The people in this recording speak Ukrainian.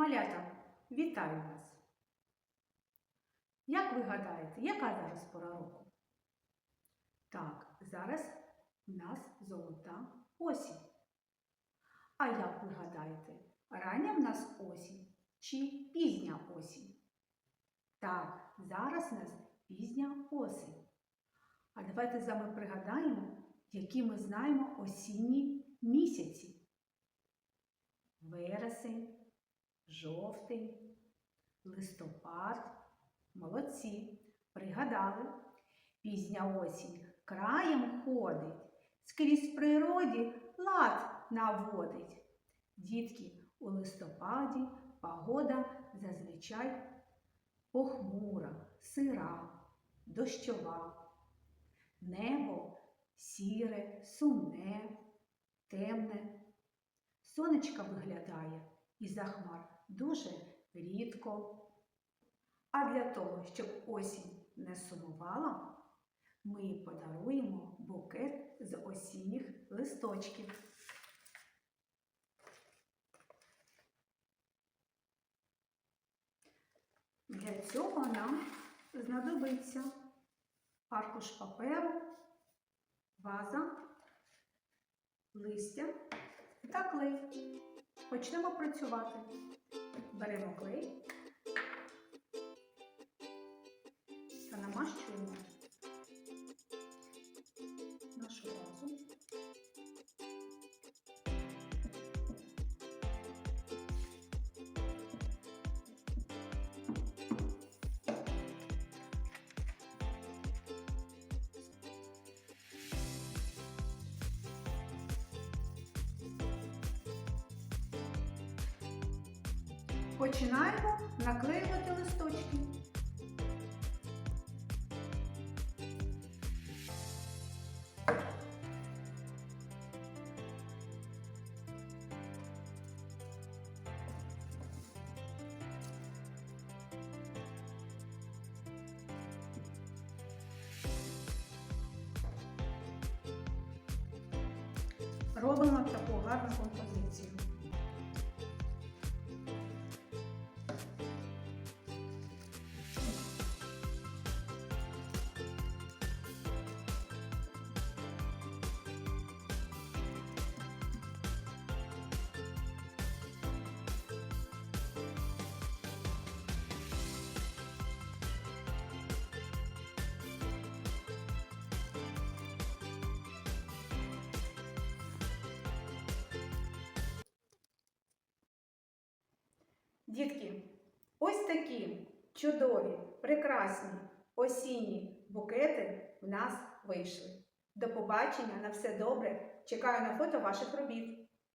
Малята, вітаю вас! Як ви гадаєте, яка зараз пора року? Так, зараз у нас золота осінь. А як ви гадаєте, рання в нас осінь чи пізня осінь? Так, зараз у нас пізня осінь. А давайте з вами пригадаємо, які ми знаємо осінні місяці. Вересень, жовтень, листопад. Молодці. Пригадали. Пізня осінь краєм ходить, скрізь природі лад наводить. Дітки, у листопаді погода зазвичай похмура, сира, дощова. Небо сіре, сумне, темне. Сонечка виглядає із-за хмар дуже рідко. А для того, щоб осінь не сумувала, ми подаруємо букет з осінніх листочків. Для цього нам знадобиться аркуш паперу, ваза, листя та клей. Почнемо працювати. Беремо клей та намащуємо Починаємо наклеювати листочки. Робимо таку гарну композицію. Дітки, ось такі чудові, прекрасні осінні букети в нас вийшли. До побачення, на все добре. Чекаю на фото ваших робіт.